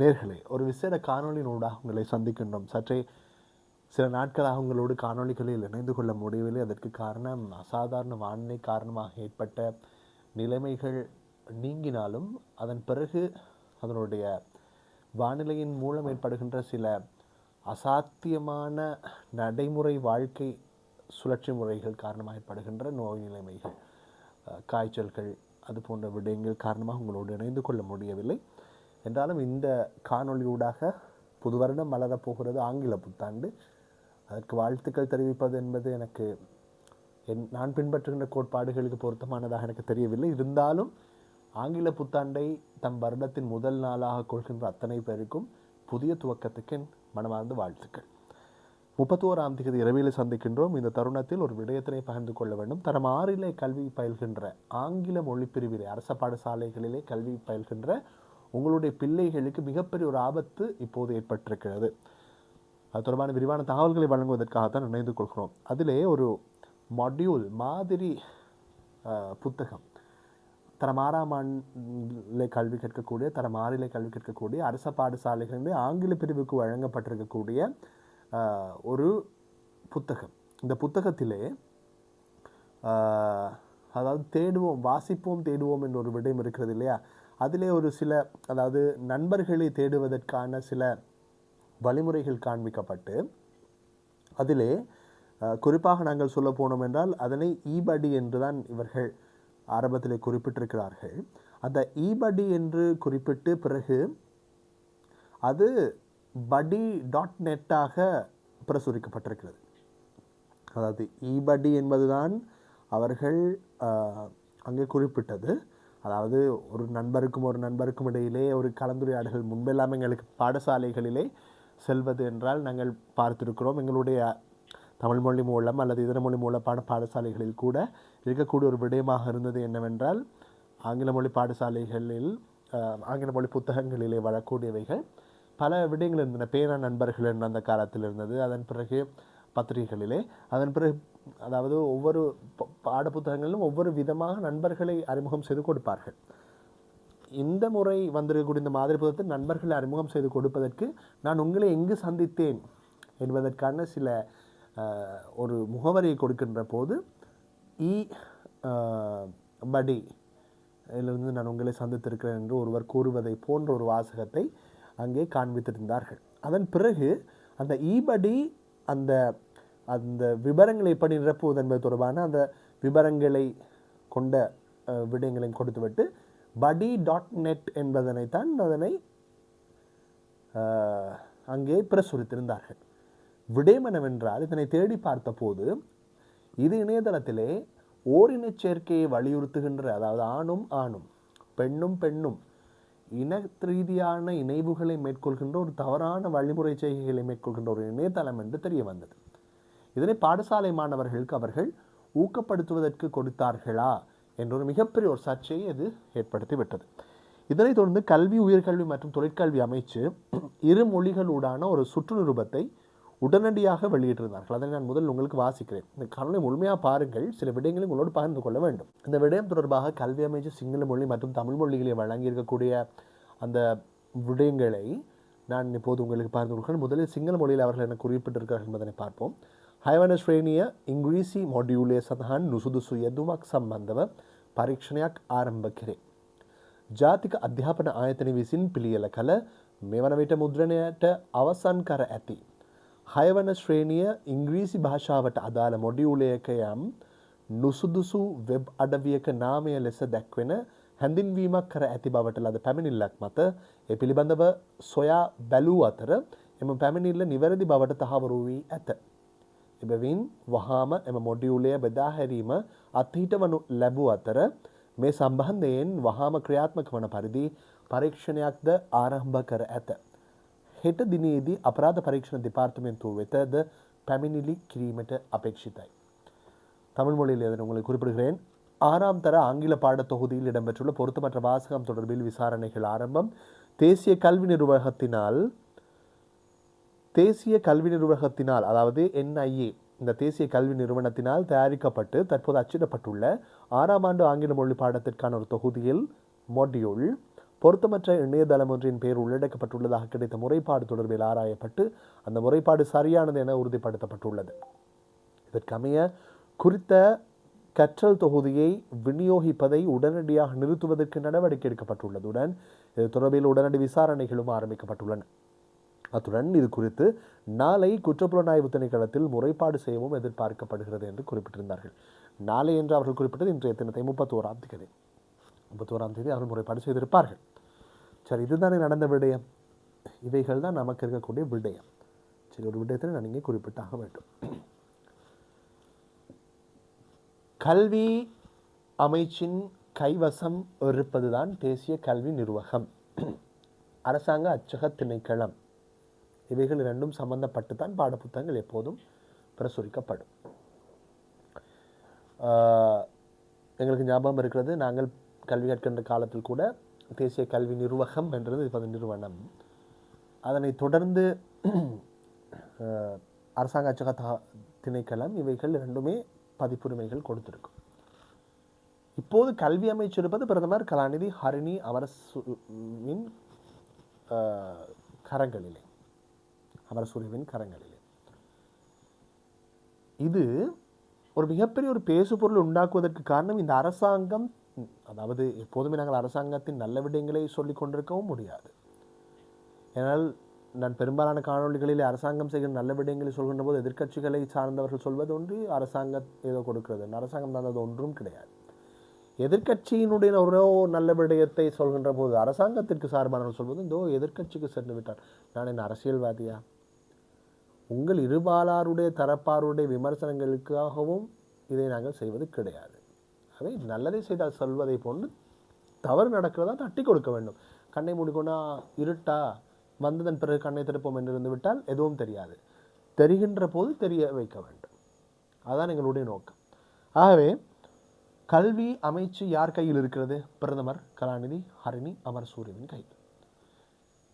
நேர்களே ஒரு விசேட காணொலியினூடாக உங்களை சந்திக்கின்றோம். சற்றே சில நாட்களாக உங்களோடு காணொளிகளில் இணைந்து கொள்ள முடியவில்லை. அதற்கு காரணம் அசாதாரண வானிலை காரணமாக ஏற்பட்ட நிலைமைகள் நீங்கினாலும் அதன் பிறகு அதனுடைய வானிலையின் மூலம் ஏற்படுகின்ற சில அசாத்தியமான நடைமுறை வாழ்க்கை சுழற்சி முறைகள் காரணமாக ஏற்படுகின்ற நோய் நிலைமைகள் காய்ச்சல்கள் அது போன்ற விடயங்கள் காரணமாக உங்களோடு இணைந்து கொள்ள முடியவில்லை. என்றாலும் இந்த காணொளியூடாக புது வருடம் மலரப் போகிறது ஆங்கில புத்தாண்டு. அதற்கு வாழ்த்துக்கள் தெரிவிப்பது என்பது எனக்கு என் நான் பின்பற்றுகின்ற கோட்பாடுகளுக்கு பொருத்தமானதாக எனக்கு தெரியவில்லை. இருந்தாலும் ஆங்கில புத்தாண்டை தம் வருடத்தின் முதல் நாளாக கொள்கின்ற அத்தனை பேருக்கும் புதிய துவக்கத்துக்கு என் மனமார்ந்த வாழ்த்துக்கள். முப்பத்தோராம் தேதி இரவில் சந்திக்கின்றோம். இந்த தருணத்தில் ஒரு விடயத்தினை பகிர்ந்து கொள்ள வேண்டும். தரம் ஆறிலே கல்வி பயில்கின்ற ஆங்கில மொழி பிரிவிலே அரச பாடசாலைகளிலே கல்வி பயில்கின்ற உங்களுடைய பிள்ளைகளுக்கு மிகப்பெரிய ஒரு ஆபத்து இப்போது ஏற்பட்டிருக்கிறது. அது தொடர்பான விரிவான தகவல்களை வழங்குவதற்காகத்தான் இணைந்து கொள்கிறோம். அதிலே ஒரு மாடியூல் மாதிரி புத்தகம். தரம் ஆறாம் ஆண்டிலே கல்வி கற்கக்கூடிய தரம் ஆறிலே கல்வி கற்கக்கூடிய அரச பாடசாலைகளில் ஆங்கில பிரிவுக்கு வழங்கப்பட்டிருக்கக்கூடிய ஒரு புத்தகம். இந்த புத்தகத்திலே அதாவது தேடுவோம் வாசிப்போம் தேடுவோம் என்ற ஒரு விடயம் இருக்கிறது இல்லையா? அதிலே ஒரு சில அதாவது நண்பர்களை தேடுவதற்கான சில வழிமுறைகள் காண்பிக்கப்பட்டு அதிலே குறிப்பாக நாங்கள் சொல்ல போனோம் என்றால் அதனை ஈபடி என்று தான் இவர்கள் ஆரம்பத்தில் குறிப்பிட்டிருக்கிறார்கள். அந்த ஈபடி என்று குறிப்பிட்டு பிறகு அது படி டாட் நெட்டாக பிரசுரிக்கப்பட்டிருக்கிறது. அதாவது ஈபடி என்பதுதான் அவர்கள் அங்கே குறிப்பிட்டது. அதாவது ஒரு நண்பருக்கும் ஒரு நண்பருக்கும் இடையிலே ஒரு கலந்துரையாடல்கள் முன்பெல்லாம் எங்களுக்கு பாடசாலைகளிலே செல்வது என்றால் நாங்கள் பார்த்திருக்கிறோம். எங்களுடைய தமிழ் மொழி மூலம் அல்லது இதர மொழி மூலப்பான பாடசாலைகளில் கூட இருக்கக்கூடிய ஒரு விடயமாக இருந்தது என்னவென்றால் ஆங்கில மொழி பாடசாலைகளில் ஆங்கில மொழி புத்தகங்களிலே வரக்கூடியவைகள் பல விடயங்கள் இருந்தன. பேரா நண்பர்கள் என்ற அந்த காலத்தில் இருந்தது. அதன் பிறகு பத்திரிகைகளிலே அதன் பிறகு அதாவது ஒவ்வொரு பாட புத்தகங்களிலும் ஒவ்வொரு விதமாக நண்பர்களை அறிமுகம் செய்து கொடுப்பார்கள். இந்த முறை வந்திருக்கக்கூடிய இந்த மாதிரி புத்தகத்தை நண்பர்களை அறிமுகம் செய்து கொடுப்பதற்கு நான் உங்களை எங்கு சந்தித்தேன் என்பதற்கான சில ஒரு முகவரியை கொடுக்கின்ற போது இ படி இதிலிருந்து நான் உங்களை சந்தித்திருக்கிறேன் என்று ஒருவர் கூறுவதை போன்ற ஒரு வாசகத்தை அங்கே காண்பித்திருந்தார்கள். அதன் பிறகு அந்த ஈபடி அந்த அந்த விபரங்களை எப்படி நிரப்புவது என்பது தொடர்பான அந்த விபரங்களை கொண்ட விடயங்களையும் கொடுத்துவிட்டு படி டாட் நெட் என்பதனைத்தான் அதனை அங்கே பிரசுரித்திருந்தார்கள். விடயம் என்னவென்றால் இதனை தேடி பார்த்தபோது இது இணையதளத்திலே ஓரின சேர்க்கையை வலியுறுத்துகின்ற அதாவது ஆணும் ஆணும் பெண்ணும் பெண்ணும் இன ரீதியான இணைவுகளை மேற்கொள்கின்ற ஒரு தவறான வழிமுறை செய்கைகளை மேற்கொள்கின்ற ஒரு இணையதளம் என்று தெரிய வந்தது. இதனை பாடசாலை மாணவர்களுக்கு அவர்கள் ஊக்கப்படுத்துவதற்கு கொடுத்தார்களா என்ற ஒரு மிகப்பெரிய ஒரு சர்ச்சையை இது ஏற்படுத்தி விட்டது இதனைத் தொடர்ந்து கல்வி உயர்கல்வி மற்றும் தொழிற்கல்வி அமைச்சு இரு மொழிகளூடான ஒரு சுற்று நிருபத்தை உடனடியாக வெளியிட்டிருந்தார்கள். அதை நான் முதல் உங்களுக்கு வாசிக்கிறேன். இந்த காணொலி முழுமையாக பாருங்கள். சில விடயங்களை உங்களோடு பகிர்ந்து கொள்ள வேண்டும். இந்த விடயம் தொடர்பாக கல்வி அமைச்சு சிங்கள மொழி மற்றும் தமிழ் மொழிகளை வழங்கியிருக்கக்கூடிய அந்த விடயங்களை நான் இப்போது உங்களுக்கு பகிர்ந்து கொள்கிறேன் முதலில் சிங்கள மொழியில் அவர்கள் என்ன குறிப்பிட்டிருக்கிறார்கள் என்பதனை பார்ப்போம். හයවන ශ්‍රේණිය ඉංග්‍රීසි මොඩියුලේ සඳහන් නුසුදුසු යෙදුමක් සම්බන්ධව පරීක්ෂණයක් ආරම්භ කෙරේ. ජාතික අධ්‍යාපන ආයතන විසින් පිළියල කළ මෙවන විට මුද්‍රණයට අවසන් කර ඇති. හයවන ශ්‍රේණිය ඉංග්‍රීසි භාෂාවට අදාළ මොඩියුලයක යම් නුසුදුසු වෙබ් අඩවියක නාමය ලෙස දැක්වෙන හැඳින්වීමක් කර ඇති බවට ලද පැමිණිල්ලක් මත එ පිළිබඳව සොයා බැලූ අතර එම පැමිණිල්ල නිවැරදි බවට තහවරු වී ඇත. එබැවින් වහාම එම මොඩියුලය බෙදා හැරීම අත්හිට වනු ලැබූ අතර මේ සම්බන්ධයෙන් වහාම ක්‍රියාත්මක වන පරිදි පරීක්ෂණයක්ද ආරම්භ කර ඇත. හෙට දිනේදී අපරාධ පරීක්ෂණ දෙපාර්තමෙන්තුව වෙතද පැමිණිලි කිරීමට අපේක්ෂිතයි. தமிழ் மொழியில் இதனை உங்களுக்கு குறிப்பிடுகிறேன் ஆறாம் தர ஆங்கில பாடத் தொகுதியில் இடம்பெற்றுள்ள பொருத்தமற்ற வாசகம் தொடர்பில் விசாரணைகள் ஆரம்பம் தேசிய கல்வி நிர்வாகத்தினால் தேசிய கல்வி நிர்வாகத்தினால் அதாவது என்ஐஏ இந்த தேசிய கல்வி நிறுவனத்தினால் தயாரிக்கப்பட்டு தற்போது அச்சிடப்பட்டுள்ள ஆறாம் ஆண்டு ஆங்கில மொழி பாடத்திற்கான ஒரு தொகுதியில் மொடியூல் பொருத்தமற்ற இணையதளம் ஒன்றின் பெயர் உள்ளடக்கப்பட்டுள்ளதாக கிடைத்த முறைப்பாடு தொடர்பில் ஆராயப்பட்டு அந்த முறைப்பாடு சரியானது என உறுதிப்படுத்தப்பட்டுள்ளது. இதற்கமைய குறித்த கற்றல் தொகுதியை விநியோகிப்பதை உடனடியாக நிறுத்துவதற்கு நடவடிக்கை எடுக்கப்பட்டுள்ளதுடன் இது தொடர்பில் உடனடி விசாரணைகளும் ஆரம்பிக்கப்பட்டுள்ளன. அத்துடன் இது குறித்து நாளை குற்றப்புலனாய்வு திணைக்களத்தில் முறைப்பாடு செய்யவும் எதிர்பார்க்கப்படுகிறது என்று குறிப்பிட்டிருந்தார்கள். நாளை என்று அவர்கள் குறிப்பிட்டது இன்றைய தினத்தை முப்பத்தோராம் தேதி. முப்பத்தோராம் தேதி அவர்கள் முறைப்பாடு செய்திருப்பார்கள். சரி இதுதானே நடந்த விடயம். இவைகள் தான் நமக்கு இருக்கக்கூடிய விடயம். சரி ஒரு விடயத்தில் நான் இங்கே குறிப்பிட்டாக வேண்டும். கல்வி அமைச்சின் கைவசம் இருப்பதுதான் தேசிய கல்வி நிர்வாகம். அரசாங்க அச்சக திணைக்களம். இவைகள் இரண்டும் சம்பந்தப்பட்டு தான் பாடப்புத்தகங்கள் எப்போதும் பிரசுரிக்கப்படும். எங்களுக்கு ஞாபகம் இருக்கிறது நாங்கள் கல்வி கற்கின்ற காலத்தில் கூட தேசிய கல்வி நிர்வாகம் என்றது இப்போது நிறுவனம். அதனை தொடர்ந்து அரசாங்க அச்சக திணைக்களம் இவைகள் இரண்டுமே பதிப்புரிமைகள் கொடுத்திருக்கும். இப்போது கல்வி அமைச்சிருப்பது பிரதமர் கலாநிதி ஹரிணி அமரசுவின் கரங்களிலே. அமர அமரசூரியவின் கரங்களிலே. இது ஒரு மிகப்பெரிய ஒரு பேசுபொருள் உண்டாக்குவதற்கு காரணம் இந்த அரசாங்கம் அதாவது எப்போதுமே நாங்கள் அரசாங்கத்தின் நல்ல விடயங்களை சொல்லிக் கொண்டிருக்கவும் முடியாது. ஏனால் நான் பெரும்பாலான காணொளிகளில் அரசாங்கம் செய்கிற நல்ல விடயங்களை சொல்கின்ற போது எதிர்க்கட்சிகளை சார்ந்தவர்கள் சொல்வது ஒன்று அரசாங்கம் ஏதோ கொடுக்கிறது. அரசாங்கம் தந்தது ஒன்றும் கிடையாது. எதிர்க்கட்சியினுடைய ஒரு நல்ல விடயத்தை சொல்கின்ற போது அரசாங்கத்திற்கு சார்பானவர்கள் சொல்வது இதோ எதிர்க்கட்சிக்கு சென்று விட்டார். நான் என் அரசியல்வாதியா? உங்கள் இருபாலாருடைய தரப்பாருடைய விமர்சனங்களுக்காகவும் இதை நாங்கள் செய்வது கிடையாது. அவை நல்லதை செய்தால் சொல்வதை போன்று தவறு நடக்கிறதா தட்டி கொடுக்க வேண்டும். கண்ணை மூடிக்கொண்டா இருட்டா வந்ததன் பிறகு கண்ணை திறப்போம் என்று இருந்துவிட்டால் எதுவும் தெரியாது. தெரிகின்ற போது தெரிய வைக்க வேண்டும். அதுதான் எங்களுடைய நோக்கம். ஆகவே கல்வி அமைச்சு யார் கையில் இருக்கிறது? பிரதமர் கலாநிதி ஹரிணி அமர் சூரியவின் கையில்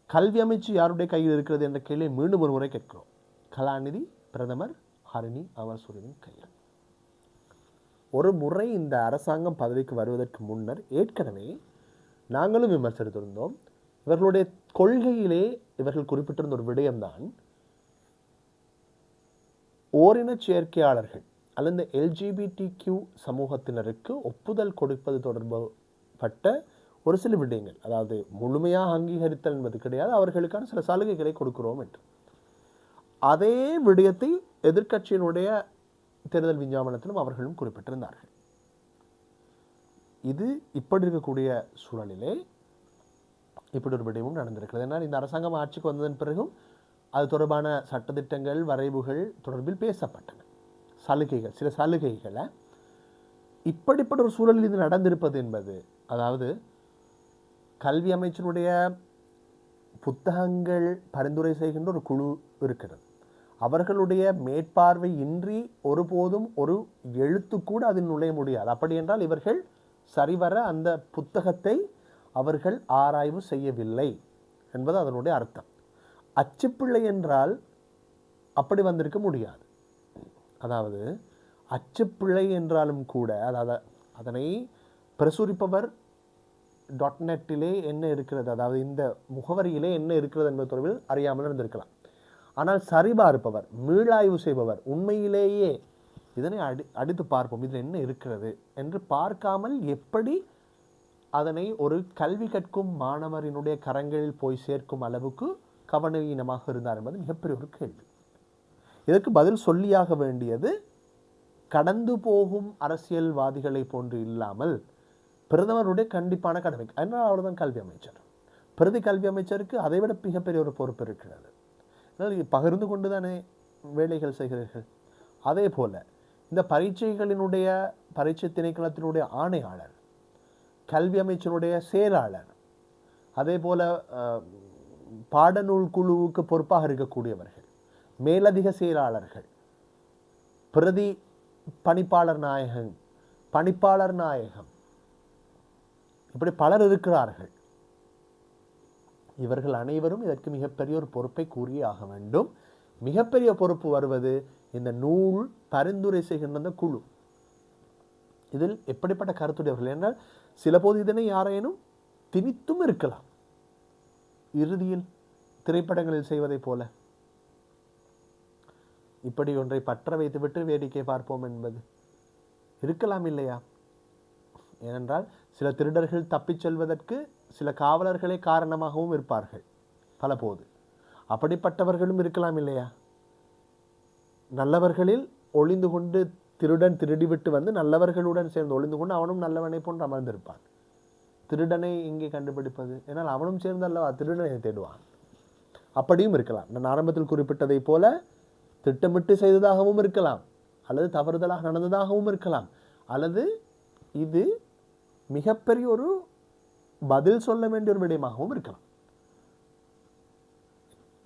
கல்வி அமைச்சு யாருடைய கையில் இருக்கிறது என்ற கேள்வியை மீண்டும் ஒரு முறை கேட்கிறோம். கலாநிதி பிரதமர் ஹரிணி அமரசூரியவின் கையில் ஒரு முறை இந்த அரசாங்கம் பதவிக்கு வருவதற்கு முன்னர் ஏற்கனவே நாங்களும் விமர்சித்திருந்தோம் இவர்களுடைய கொள்கையிலே இவர்கள் குறிப்பிட்டிருந்த ஒரு விடயம்தான் ஓரின சேர்க்கையாளர்கள் அல்லது எல்ஜிபிடி கியூ சமூகத்தினருக்கு ஒப்புதல் கொடுப்பது தொடர்பட்ட ஒரு சில விடயங்கள். அதாவது முழுமையாக அங்கீகரித்தல் என்பது கிடையாது. அவர்களுக்கான சில சலுகைகளை கொடுக்கிறோம் என்று. அதே விடயத்தை எதிர்க்கட்சியினுடைய தேர்தல் விஞ்ஞாபனத்திலும் அவர்களும் குறிப்பிட்டிருந்தார்கள். இது இப்படி இருக்கக்கூடிய சூழலிலே இப்படி ஒரு விடயமும் நடந்திருக்கிறது. ஏன்னா இந்த அரசாங்கம் ஆட்சிக்கு வந்ததன் பிறகும் அது தொடர்பான சட்டத்திட்டங்கள் வரைவுகள் தொடர்பில் பேசப்பட்டன. சலுகைகள் சில சலுகைகளை. இப்படிப்பட்ட ஒரு சூழலில் இது நடந்திருப்பது என்பது அதாவது கல்வி அமைச்சருடைய புத்தகங்கள் பரிந்துரை செய்கின்ற ஒரு குழு இருக்கிறது. அவர்களுடைய மேற்பார்வை இன்றி ஒருபோதும் ஒரு எழுத்து கூட அதில் நுழைய முடியாது. அப்படி என்றால் இவர்கள் சரிவர அந்த புத்தகத்தை அவர்கள் ஆராய்வு செய்யவில்லை என்பது அதனுடைய அர்த்தம். அச்சுப்பிள்ளை என்றால் அப்படி வந்திருக்க முடியாது. அதாவது அச்சுப்பிள்ளை என்றாலும் கூட அதாவது அதனை பிரசுரிப்பவர் டாட் நெட்டிலே என்ன இருக்கிறது? அதாவது இந்த முகவரியிலே என்ன இருக்கிறது என்பது தொடர்பில் அறியாமல் இருந்திருக்கலாம். ஆனால் சரிபார்ப்பவர் மீளாய்வு செய்பவர் உண்மையிலேயே இதனை அடி அடித்து பார்ப்போம். இதில் என்ன இருக்கிறது என்று பார்க்காமல் எப்படி அதனை ஒரு கல்வி கற்கும் மாணவரினுடைய கரங்களில் போய் சேர்க்கும் அளவுக்கு கவனீனமாக இருந்தார் என்பது மிகப்பெரிய ஒரு கேள்வி. இதற்கு பதில் சொல்லியாக வேண்டியது கடந்து போகும் அரசியல்வாதிகளை போன்று இல்லாமல் பிரதமருடைய கண்டிப்பான கடமை அதனால் அவர்தான் கல்வி அமைச்சர். பிரதி கல்வி அமைச்சருக்கு அதைவிட மிகப்பெரிய ஒரு பொறுப்பு இருக்கிறது. பகிர்ந்து கொண்டு தானே வேலைகள் செய்கிறீர்கள். அதே போல இந்த பரீட்சைகளினுடைய பரீட்சை திணைக்களத்தினுடைய ஆணையாளர் கல்வி அமைச்சருடைய செயலாளர் அதே போல பாடநூல் குழுவுக்கு பொறுப்பாக இருக்கக்கூடியவர்கள் மேலதிக செயலாளர்கள் பிரதி பணிப்பாளர் நாயகம் பணிப்பாளர் நாயகம் இப்படி பலர் இருக்கிறார்கள். இவர்கள் அனைவரும் இதற்கு மிகப்பெரிய ஒரு பொறுப்பை கூறியே ஆக வேண்டும். மிகப்பெரிய பொறுப்பு வருவது இந்த நூல் பரிந்துரை செய்கின்ற அந்த குழு. இதில் எப்படிப்பட்ட கருத்துடையவர்கள் என்றால் சில போது இதனை யாரேனும் திணித்தும் இருக்கலாம். இறுதியில் திரைப்படங்களில் செய்வதைப் போல. இப்படி ஒன்றை பற்ற வைத்துவிட்டு வேடிக்கை பார்ப்போம் என்பது இருக்கலாம் இல்லையா? ஏனென்றால் சில திருடர்கள் தப்பிச் செல்வதற்கு சில காவலர்களே காரணமாகவும் இருப்பார்கள் பல போது அப்படிப்பட்டவர்களும் இருக்கலாம் இல்லையா? நல்லவர்களில் ஒளிந்து கொண்டு திருடன் திருடிவிட்டு வந்து நல்லவர்களுடன் சேர்ந்து ஒளிந்து கொண்டு அவனும் நல்லவனை போன்று அமர்ந்திருப்பான். திருடனை இங்கே கண்டுபிடிப்பது? ஏன்னால் அவனும் சேர்ந்து அல்லவா திருடனை தேடுவான். அப்படியும் இருக்கலாம். நான் ஆரம்பத்தில் குறிப்பிட்டதைப் போல திட்டமிட்டு செய்ததாகவும் இருக்கலாம். அல்லது தவறுதலாக நடந்ததாகவும் இருக்கலாம். அல்லது இது மிகப்பெரிய ஒரு பதில் சொல்ல வேண்டிய ஒரு விடயமாகவும் இருக்கலாம்.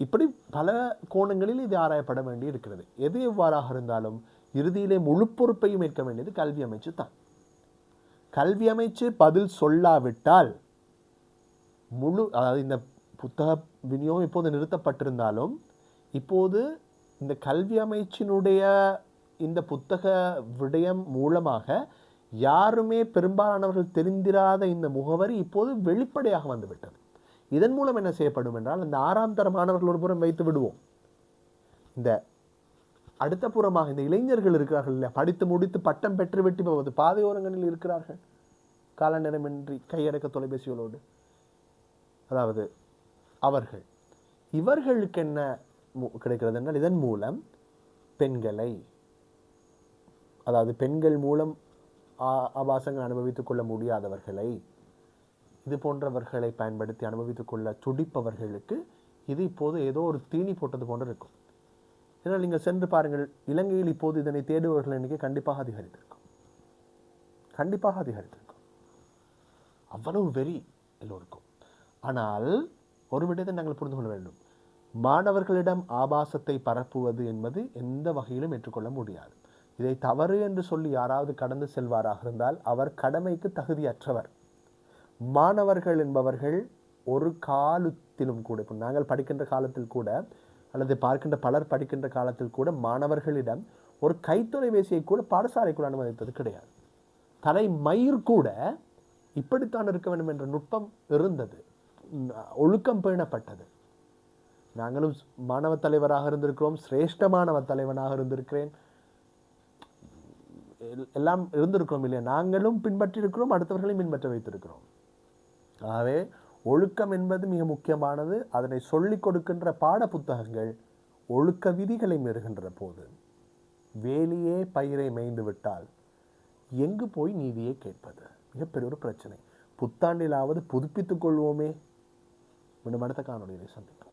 இப்படி பல கோணங்களில் இது ஆராயப்பட வேண்டி இருக்கிறது. எது எவ்வாறாக இருந்தாலும் இறுதியிலே முழு பொறுப்பையும் ஏற்க வேண்டியது கல்வி அமைச்சு தான். கல்வி அமைச்சு பதில் சொல்லாவிட்டால் முழு அதாவது இந்த புத்தக விநியோகம் இப்போது நிறுத்தப்பட்டிருந்தாலும் இப்போது இந்த கல்வி அமைச்சினுடைய இந்த புத்தக விடயம் மூலமாக யாருமே பெரும்பாலானவர்கள் தெரிந்திராத இந்த முகவரி இப்போது வெளிப்படையாக வந்துவிட்டது. இதன் மூலம் என்ன செய்யப்படும் என்றால் இந்த ஆறாம் தர மாணவர்கள் ஒரு புறம் வைத்து விடுவோம். இந்த அடுத்த புறமாக இந்த இளைஞர்கள் இருக்கிறார்கள் இல்லை படித்து முடித்து பட்டம் பெற்று வெட்டி போவது பாதையோரங்களில் இருக்கிறார்கள். கால நேரமின்றி கையடக்க தொலைபேசிகளோடு. அதாவது அவர்கள். இவர்களுக்கு என்ன மு- கிடைக்கிறது என்றால் இதன் மூலம் பெண்களை அதாவது பெண்கள் மூலம் ஆபாசங்கள் அனுபவித்துக் கொள்ள முடியாதவர்களை இது போன்றவர்களை பயன்படுத்தி அனுபவித்துக் கொள்ள துடிப்பவர்களுக்கு இது இப்போது ஏதோ ஒரு தீனி போட்டது போன்று இருக்கும். ஏன்னால் நீங்கள் சென்று பாருங்கள் இலங்கையில் இப்போது இதனை தேடுபவர்கள் எண்ணிக்கை கண்டிப்பாக அதிகரித்திருக்கும். கண்டிப்பாக அதிகரித்திருக்கும். அவ்வளவு வெறி எல்லோருக்கும். ஆனால் ஒரு விடத்தை நாங்கள் புரிந்து கொள்ள வேண்டும். மாணவர்களிடம் ஆபாசத்தை பரப்புவது என்பது எந்த வகையிலும் ஏற்றுக்கொள்ள முடியாது. இதை தவறு என்று சொல்லி யாராவது கடந்து செல்வாராக இருந்தால் அவர் கடமைக்கு தகுதியற்றவர். மாணவர்கள் என்பவர்கள் ஒரு காலத்திலும் கூட இப்போ நாங்கள் படிக்கின்ற காலத்தில் கூட அல்லது பார்க்கின்ற பலர் படிக்கின்ற காலத்தில் கூட மாணவர்களிடம் ஒரு கைத்தொலைபேசியை கூட பாடசாலைக்குள் அனுமதித்தது கிடையாது. தலை மயிர் கூட இப்படித்தான் இருக்க வேண்டும் என்ற நுட்பம் இருந்தது. ஒழுக்கம் பேணப்பட்டது. நாங்களும் மாணவ தலைவராக இருந்திருக்கிறோம் சிரேஷ்ட மாணவ தலைவனாக இருந்திருக்கிறேன். எல்லாம் இருந்திருக்கிறோம் இல்லையா? நாங்களும் பின்பற்றியிருக்கிறோம் அடுத்தவர்களையும் பின்பற்ற வைத்திருக்கிறோம். ஆகவே ஒழுக்கம் என்பது மிக முக்கியமானது. அதனை சொல்லிக் கொடுக்கின்ற பாட புத்தகங்கள் ஒழுக்க விதிகளை மீறுகின்ற போது வேலியே பயிரை மேய்ந்து விட்டால் எங்கு போய் நீதியை கேட்பது? மிகப்பெரிய ஒரு பிரச்சனை. புத்தாண்டிலாவது புதுப்பித்துக் கொள்வோமே. மீண்டும் அடுத்த காணொலியை சந்திப்போம்.